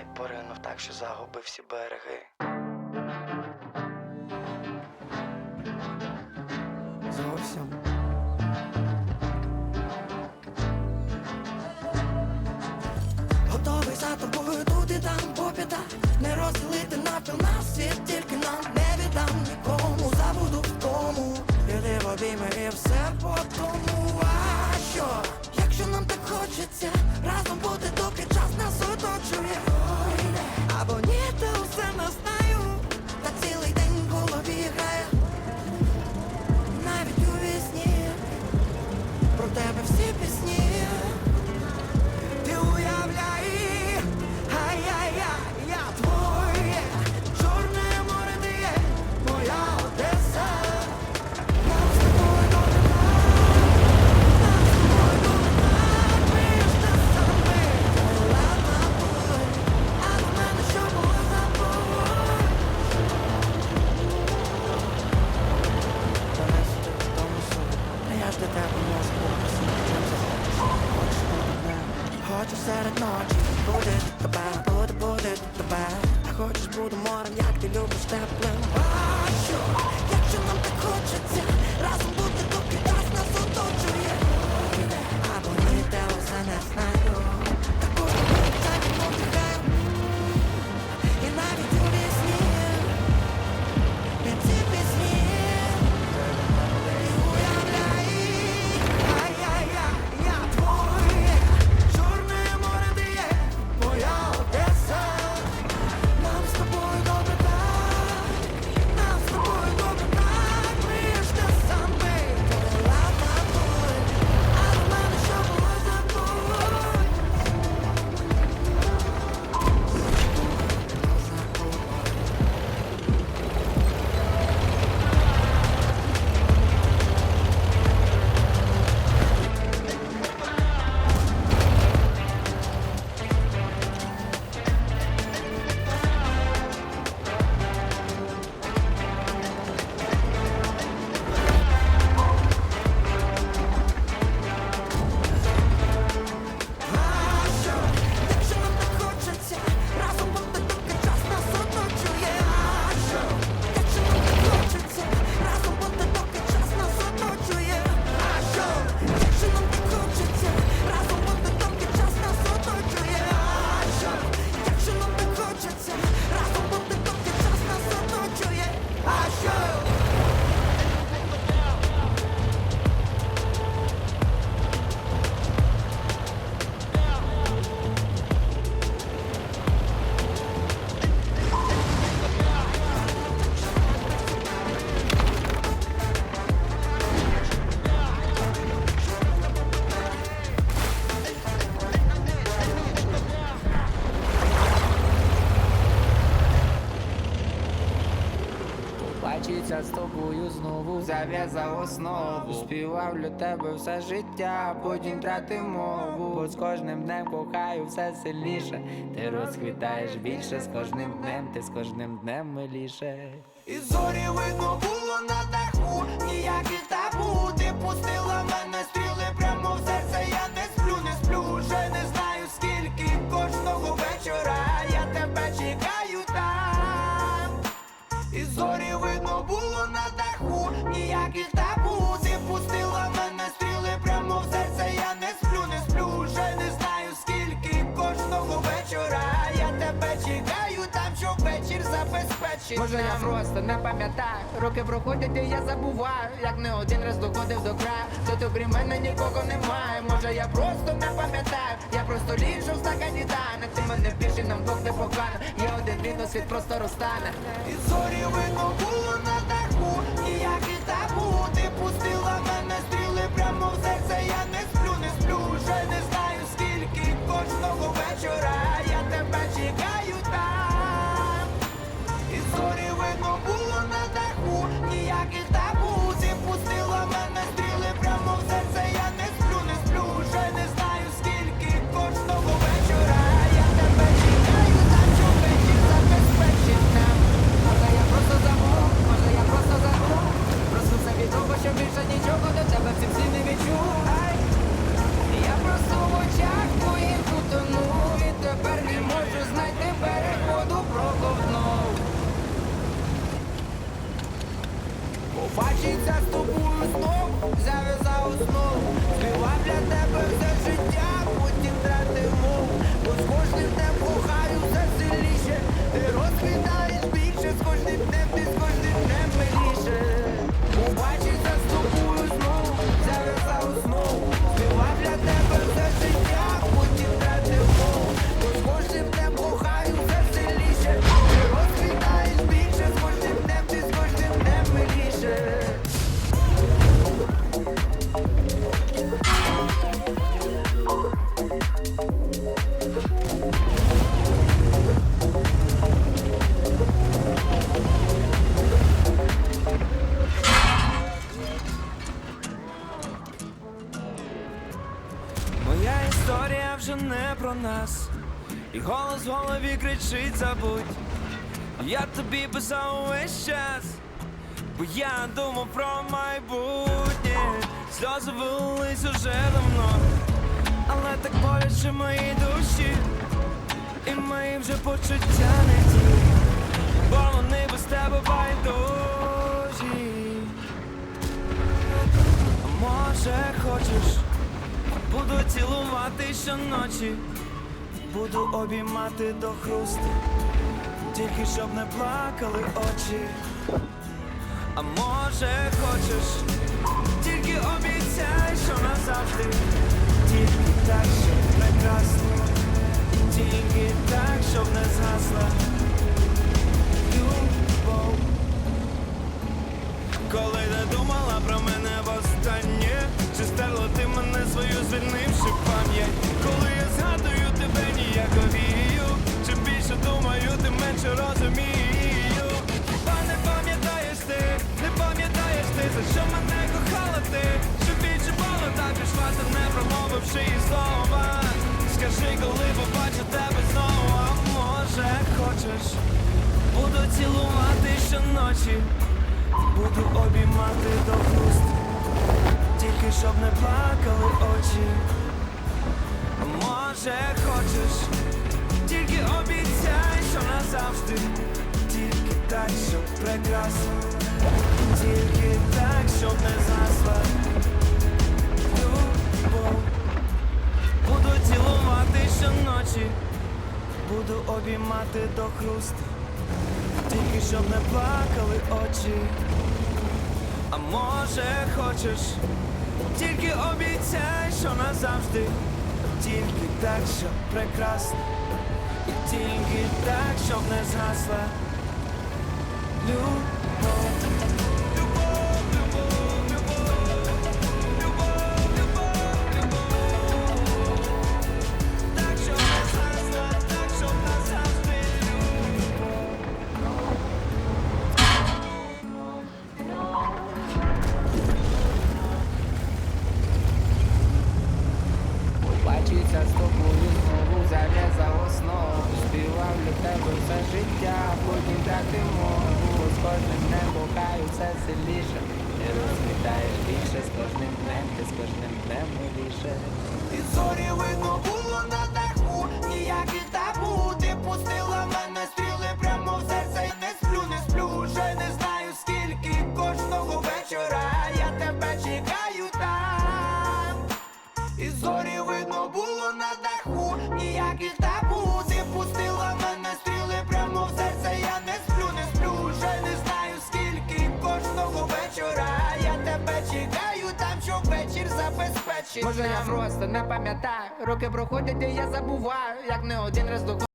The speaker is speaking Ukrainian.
Та поринув так, що загубив всі береги. Зовсім. Готовий за тобою тут і там попіта, не розлити навпіл нас. sera noche знову зав'язав основу, співав для тебе все життя, потім втратив мову. Бо з кожним днем кохаю все сильніше. Ти розквітаєш більше з кожним днем, ти з кожним днем миліше. І зорі видно було на даху, ніякі табу ти пустила. чекаю там, що вечір забезпечить Може я просто не пам'ятаю, роки проходять і я забуваю, як не один раз доходив до краю, то то крім мене нікого немає, може я просто не пам'ятаю, я просто ліжу в стакані даних Ти мене піші нам двох не погано, є один мінус, світ просто розтане. І зорі голос в голові кричить забудь. Я тобі писав увесь час, бо я думав про майбутнє, сльози вилились уже давно, але так боляче моїй душі, і мої вже почуття не ті, бо вони без тебе байдужі. Може хочеш, буду цілувати щоночі, буду обіймати до хрусту, тільки щоб не плакали очі. А може хочеш, так не промовивши і слова. Скажи, коли побачу тебе знову, а може хочеш, буду цілувати щоночі. Буду обіймати до хрусту, тільки щоб не плакали очі. Може хочеш, тільки обіцяй, що назавжди, тільки так, щоб прекрасно, тільки так, щоб не згасла цілувати щоночі, буду обіймати до хрусту. Тільки щоб не плакали очі. А може хочеш, тільки обіцяй, що назавжди, тільки так, щоб прекрасно, і тільки так, щоб не згасла любов. Миліше І зорі видно було на даху, ніякі табу. Ти пустила мене стріли прямо в серце не сплю, не сплю. Вже не знаю скільки кожного вечора Я тебе чекаю там. І зорі видно було на даху, Може я просто не пам'ятаю. Роки проходять і я забуваю Як не один раз до